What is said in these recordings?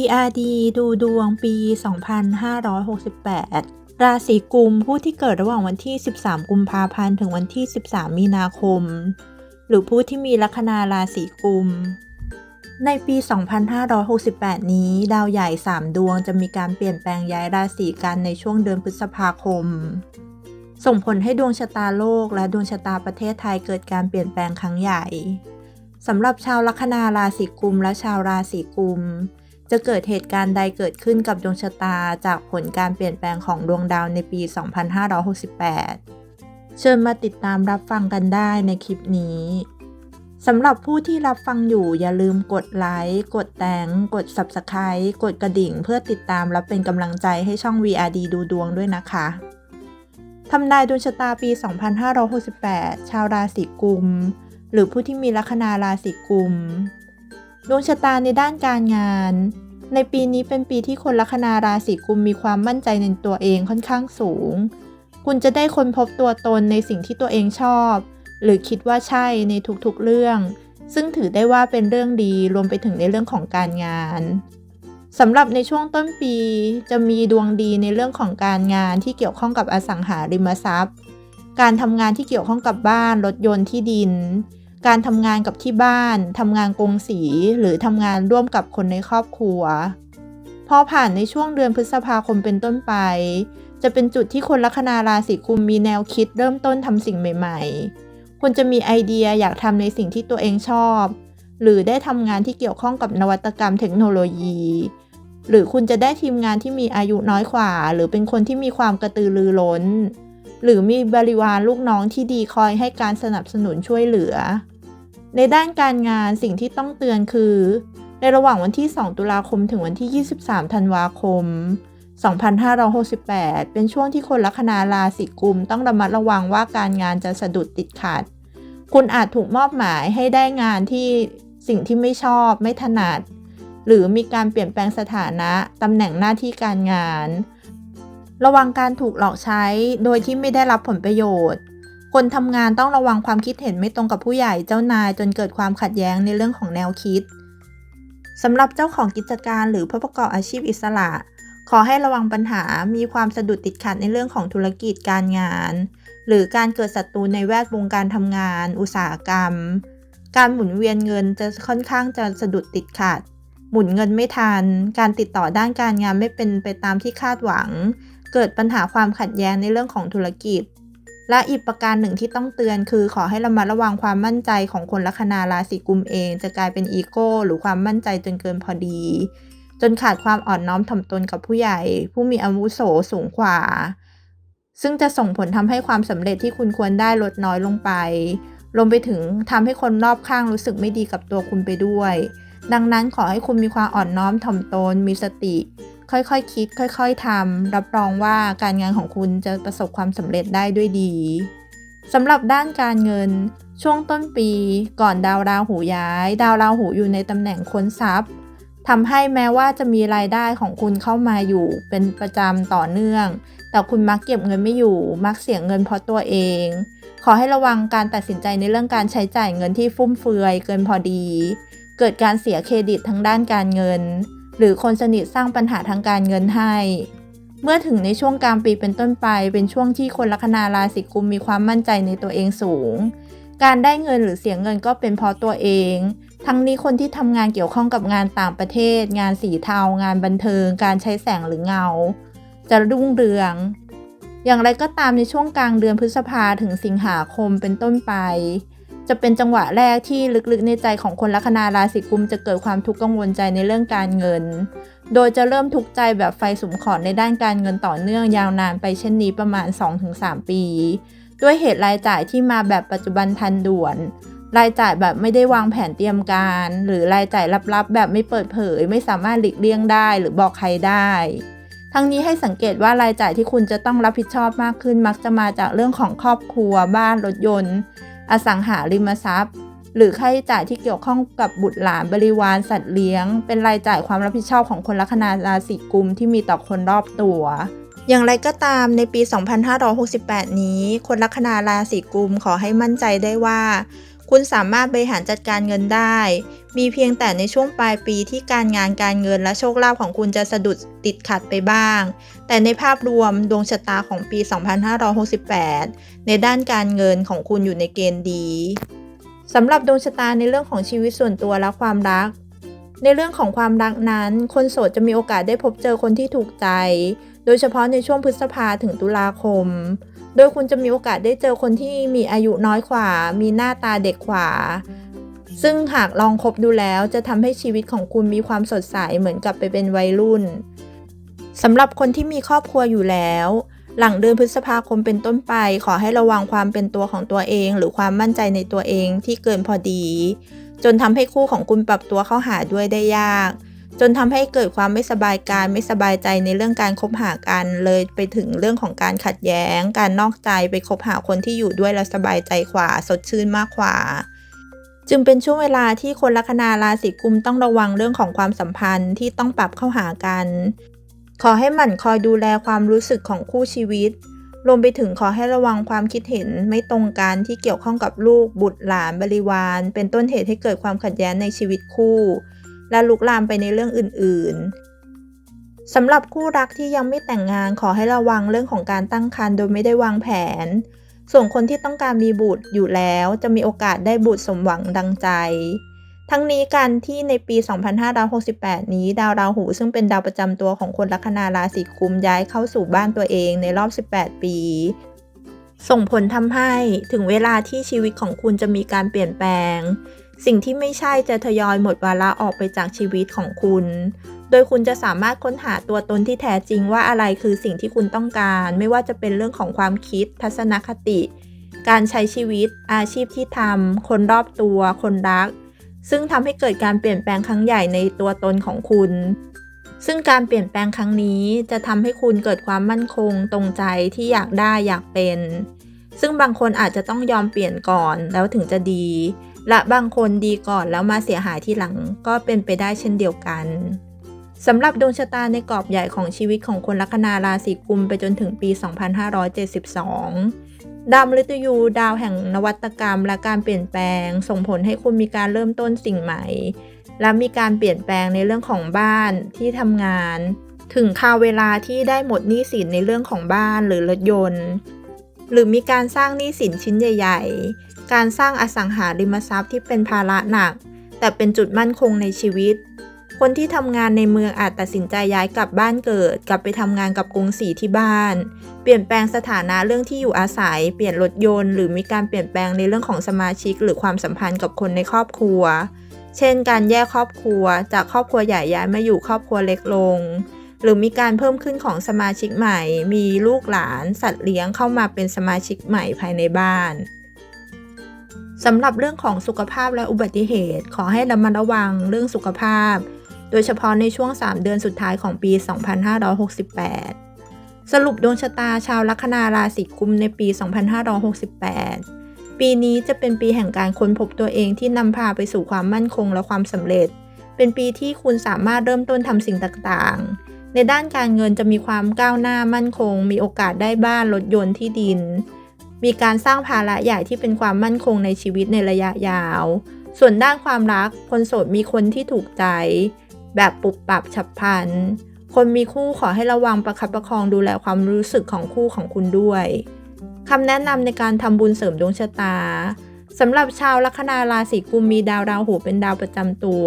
VRD ดูดวงปี 2568 ราศีกุมผู้ที่เกิดระหว่างวันที่ 13 กุมภาพันธ์ ถึงวันที่ 13 มีนาคม หรือผู้ที่มีลัคนาราศีกุม ในปี 2568 นี้ ดาวใหญ่ 3 ดวงจะมีการเปลี่ยนแปลงย้ายราศีกันในช่วงเดือนพฤษภาคม ส่งผลให้ดวงชะตาโลกและดวงชะตาประเทศไทยเกิดการเปลี่ยนแปลงครั้งใหญ่สำหรับชาวลัคนาราศีกุมและชาวราศีกุม จะเกิดเหตุการณ์ใดเกิดขึ้นกับดวงชะตาจากผลการเปลี่ยนแปลงของดวงดาวในปี 2568 เชิญมาติดตามรับฟังกันได้ในคลิปนี้สำหรับผู้ที่รับฟังอยู่อย่าลืมกดไลค์ กดแตงกด Subscribe กดกระดิ่ง เพื่อติดตามและเป็นกำลังใจให้ช่อง VRD ดูดวงด้วยนะคะทำนายดวงชะตาปี 2568 ชาวราศีกุม หรือผู้ที่มีลัคนาราศีกุม ดวงชะตาในด้านการงาน ในปีนี้เป็นปีที่คนลัคนาราศีกุมมีความมั่นใจในตัวเองค่อนข้างสูง คุณจะได้ค้นพบตัวตนในสิ่งที่ตัวเองชอบ หรือคิดว่าใช่ในทุกๆเรื่อง ซึ่งถือได้ว่าเป็นเรื่องดีรวมไปถึงในเรื่องของการงานสำหรับในช่วงต้นปีจะมีดวงดีในเรื่องของการงานที่เกี่ยวข้องกับอสังหาริมทรัพย์ การทำงานที่เกี่ยวข้องกับบ้านรถยนต์ที่ดิน การทำงานกับที่บ้านทำงานกงสีหรือทำงานร่วมกับคนในครอบครัว พอผ่านในช่วงเดือนพฤษภาคมเป็นต้นไป จะเป็นจุดที่คนลัคนาราศีกุมมีแนวคิดเริ่มต้นทำสิ่งใหม่ๆ คุณจะมีไอเดียอยากทำในสิ่งที่ตัวเองชอบ หรือได้ทำงานที่เกี่ยวข้องกับนวัตกรรมเทคโนโลยี หรือคุณจะได้ทีมงานที่มีอายุน้อยกว่า หรือเป็นคนที่มีความกระตือรือร้น หรือมีบริวารลูกน้องที่ดีคอยให้การสนับสนุนช่วยเหลือ ในด้านการงานสิ่งที่ต้องเตือนคือ ในระหว่างวันที่ 2 ตุลาคมถึงวันที่ 23 ธันวาคม 2568 เป็นช่วงที่คนลัคนาราศีกุม ต้องระมัดระวังว่าการงานจะสะดุดติดขัด คุณอาจถูกมอบหมายให้ได้งานที่สิ่งที่ไม่ชอบไม่ถนัด หรือมีการเปลี่ยนแปลงสถานะตำแหน่งหน้าที่การงาน ระวังการถูกหลอกใช้โดยที่ไม่ได้รับผลประโยชน์ คนทำงานต้องระวังความคิดเห็นไม่ตรงกับผู้ใหญ่เจ้านายจนเกิดความขัดแย้งในเรื่องของแนวคิดสำหรับเจ้าของกิจการหรือผู้ประกอบอาชีพอิสระ ขอให้ระวังปัญหามีความสะดุดติดขัดในเรื่องของธุรกิจการงาน หรือการเกิดศัตรูในแวดวงการทำงาน อุตสาหกรรม การหมุนเวียนเงินจะค่อนข้างจะสะดุดติดขัด หมุนเงินไม่ทัน การติดต่อด้านการงานไม่เป็นไปตามที่คาดหวัง เกิดปัญหาความขัดแย้งในเรื่องของธุรกิจ และอีกประการหนึ่งที่ต้องเตือนคือขอให้ระมัดระวังความมั่นใจของคนลัคนาราศีกุมเอง จะกลายเป็นอีโก้หรือความมั่นใจจนเกินพอดี จนขาดความอ่อนน้อมถ่อมตนกับผู้ใหญ่ ผู้มีอาวุโสสูงกว่า ซึ่งจะส่งผลทำให้ความสำเร็จที่คุณควรได้ลดน้อยลงไปรวมไปถึงทำให้คนรอบข้างรู้สึกไม่ดีกับตัวคุณไปด้วย ดังนั้นขอให้คุณมีความอ่อนน้อมถ่อมตนมีสติ ค่อยๆคคิด ค่อยๆทำรับรองว่าการงานของคุณจะประสบความสำเร็จได้ด้วยดีสำหรับด้านการเงิน ช่วงต้นปีก่อนดาวราหูย้าย ดาวราหูอยู่ในตำแหน่งค้นทรัพย์ทำให้แม้ว่าจะมีรายได้ของคุณเข้ามาอยู่เป็นประจำต่อเนื่อง แต่คุณมักเก็บเงินไม่อยู่ มักเสียเงินเพราะตัวเอง ขอให้ระวังการตัดสินใจในเรื่องการใช้จ่ายเงินที่ฟุ่มเฟือยเกินพอดี เกิดการเสียเครดิตทางด้านการเงิน หรือคนสนิทสร้างปัญหาทางการเงินให้ เมื่อถึงในช่วงกลางปีเป็นต้นไป เป็นช่วงที่คนลัคนาราศีกุมมีความมั่นใจในตัวเองสูง การได้เงินหรือเสียเงินก็เป็นเพราะตัวเอง ทั้งนี้คนที่ทำงานเกี่ยวข้องกับงานต่างประเทศ งานสีเทา งานบันเทิง การใช้แสงหรือเงา จะรุ่งเรือง อย่างไรก็ตามในช่วงกลางเดือนพฤษภาถึงสิงหาคมเป็นต้นไป จะเป็นจังหวะแรกที่ลึกๆในใจของคนลัคนาราศีกุมจะเกิดความทุกข์กังวลใจในเรื่องการเงิน โดยจะเริ่มทุกข์ใจแบบไฟสุมขอดในด้านการเงินต่อเนื่องยาวนานไปเช่นนี้ประมาณ 2-3 ปี ด้วยเหตุรายจ่ายที่มาแบบปัจจุบันทันด่วน รายจ่ายแบบไม่ได้วางแผนเตรียมการ หรือรายจ่ายลับๆ แบบไม่เปิดเผย ไม่สามารถหลีกเลี่ยงได้หรือบอกใครได้ทั้งนี้ให้สังเกตว่ารายจ่ายที่คุณจะต้องรับผิดชอบมากขึ้น มักจะมาจากเรื่องของครอบครัวบ้านรถยนต์ อสังหาริมทรัพย์ หรือค่าใช้จ่ายที่เกี่ยวข้องกับบุตรหลานบริวารสัตว์เลี้ยง เป็นรายจ่ายความรับผิดชอบของคนลัคนาราศีกุมที่มีต่อคนรอบตัวอย่างไรก็ตามในปี 2568 นี้ คนลัคนาราศีกุมขอให้มั่นใจได้ว่า คุณสามารถบริหารจัดการเงินได้ มีเพียงแต่ในช่วงปลายปีที่การงานการเงินและโชคลาภของคุณจะสะดุดติดขัดไปบ้าง แต่ในภาพรวมดวงชะตาของปี 2568 ในด้านการเงินของคุณอยู่ในเกณฑ์ดีสำหรับดวงชะตาในเรื่องของชีวิตส่วนตัวและความรัก ในเรื่องของความรักนั้น คนโสดจะมีโอกาสได้พบเจอคนที่ถูกใจ โดยเฉพาะในช่วงพฤษภาถึงตุลาคม โดยคุณจะมีโอกาสได้เจอคนที่มีอายุน้อยกว่า มีหน้าตาเด็กกว่า ซึ่งหากลองคบดูแล้วจะทำให้ชีวิตของคุณมีความสดใสเหมือนกับไปเป็นวัยรุ่นสำหรับคนที่มีครอบครัวอยู่แล้ว หลังเดือนพฤษภาคมเป็นต้นไป ขอให้ระวังความเป็นตัวของตัวเอง หรือความมั่นใจในตัวเองที่เกินพอดี จนทำให้คู่ของคุณปรับตัวเข้าหาด้วยได้ยาก จนทำให้เกิดความไม่สบายกายไม่สบายใจในเรื่องการคบหากันเลยไปถึงเรื่องของการขัดแย้ง การนอกใจไปคบหาคนที่อยู่ด้วยแล้วสบายใจกว่าสดชื่นมากกว่าจึงเป็นช่วงเวลาที่คนลัคนาราศีกุมต้องระวังเรื่องของความสัมพันธ์ที่ต้องปรับเข้าหากัน ขอให้หมั่นคอยดูแลความรู้สึกของคู่ชีวิต รวมไปถึงขอให้ระวังความคิดเห็นไม่ตรงกันที่เกี่ยวข้องกับลูกบุตรหลานบริวาร เป็นต้นเหตุให้เกิดความขัดแย้งในชีวิตคู่ และลุกลามไปในเรื่องอื่นๆสำหรับคู่รักที่ยังไม่แต่งงานขอให้ระวังเรื่องของการตั้งครรภ์โดยไม่ได้วางแผน ส่วนคนที่ต้องการมีบุตรอยู่แล้วจะมีโอกาสได้บุตรสมหวังดังใจ ทั้งนี้การที่ในปี 2568 นี้ ดาวราหูซึ่งเป็นดาวประจำตัวของคนลัคนาราศีกุมย้ายเข้าสู่บ้านตัวเองในรอบ 18 ปีส่งผลทำให้ถึงเวลาที่ชีวิตของคุณจะมีการเปลี่ยนแปลง สิ่งที่ไม่ใช่จะทยอยหมดวาระออกไปจากชีวิตของคุณ โดยคุณจะสามารถค้นหาตัวตนที่แท้จริงว่าอะไรคือสิ่งที่คุณต้องการ ไม่ว่าจะเป็นเรื่องของความคิด ทัศนคติ การใช้ชีวิต อาชีพที่ทำ คนรอบตัว คนรัก ซึ่งทำให้เกิดการเปลี่ยนแปลงครั้งใหญ่ในตัวตนของคุณ ซึ่งการเปลี่ยนแปลงครั้งนี้จะทำให้คุณเกิดความมั่นคง ตรงใจที่อยากได้อยากเป็น ซึ่งบางคนอาจจะต้องยอมเปลี่ยนก่อนแล้วถึงจะดี และบางคนดีก่อนแล้วมาเสียหายที่หลังก็เป็นไปได้เช่นเดียวกันสำหรับดวงชะตาในกรอบใหญ่ของชีวิตของคนลัคนาราศีกุมไปจนถึงปี 2572 ดาวมฤตยูดาวแห่งนวัตกรรมและการเปลี่ยนแปลง ส่งผลให้คุณมีการเริ่มต้นสิ่งใหม่ และมีการเปลี่ยนแปลงในเรื่องของบ้านที่ทำงาน ถึงคราวเวลาที่ได้หมดหนี้สินในเรื่องของบ้านหรือรถยนต์ หรือมีการสร้างหนี้สินชิ้นใหญ่ ๆ การสร้างอสังหาริมทรัพย์ที่เป็นภาระหนัก แต่เป็นจุดมั่นคงในชีวิต คนที่ทำงานในเมืองอาจตัดสินใจย้ายกลับบ้านเกิด กลับไปทำงานกับกรุงศรีที่บ้าน เปลี่ยนแปลงสถานะเรื่องที่อยู่อาศัย เปลี่ยนรถยนต์ หรือมีการเปลี่ยนแปลงในเรื่องของสมาชิก หรือความสัมพันธ์กับคนในครอบครัว เช่น การแยกครอบครัว จากครอบครัวใหญ่ย้ายมาอยู่ครอบครัวเล็กลงหรือมีการเพิ่มขึ้นของสมาชิกใหม่ มีลูกหลาน สัตว์เลี้ยงเข้ามาเป็นสมาชิกใหม่ภายในบ้าน สำหรับเรื่องของสุขภาพและอุบัติเหตุ ขอให้ระมัดระวังเรื่องสุขภาพ โดยเฉพาะในช่วง 3 เดือนสุดท้ายของปี 2568 สรุปดวงชะตาชาวลัคนาราศีกุมในปี 2568 ปีนี้จะเป็นปีแห่งการค้นพบตัวเองที่นำพาไปสู่ความมั่นคงและความสำเร็จ เป็นปีที่คุณสามารถเริ่มต้นทำสิ่งต่างๆ ในด้านการเงินจะมีความก้าวหน้ามั่นคง มีโอกาสได้บ้านรถยนต์ที่ดิน มีการสร้างภาระใหญ่ที่เป็นความมั่นคงในชีวิตในระยะยาว ส่วนด้านความรัก คนโสดมีคนที่ถูกใจ แบบปุบปับฉับพลัน คนมีคู่ขอให้ระวังประคับประคองดูแลความรู้สึกของคู่ของคุณด้วยคำแนะนำในการทำบุญเสริมดวงชะตาสำหรับชาวลัคนาราศีกุมมีดาวราหูเป็นดาวประจำตัว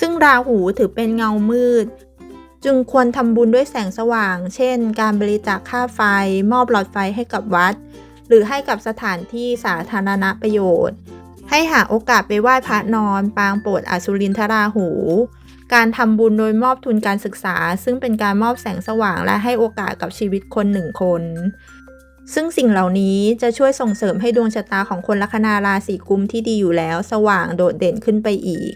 ซึ่งราหูถือเป็นเงามืด จึงควรทำบุญด้วยแสงสว่าง เช่น การบริจาคค่าไฟ มอบหลอดไฟให้กับวัด หรือให้กับสถานที่สาธารณประโยชน์ ให้หาโอกาสไปไหว้พระนอน ปางโปรดอสุรินทราหู การทำบุญโดยมอบทุนการศึกษา ซึ่งเป็นการมอบแสงสว่างและให้โอกาสกับชีวิตคนหนึ่งคน ซึ่งสิ่งเหล่านี้จะช่วยส่งเสริมให้ดวงชะตาของคนลัคนาราศีกุมที่ดีอยู่แล้ว สว่างโดดเด่นขึ้นไปอีก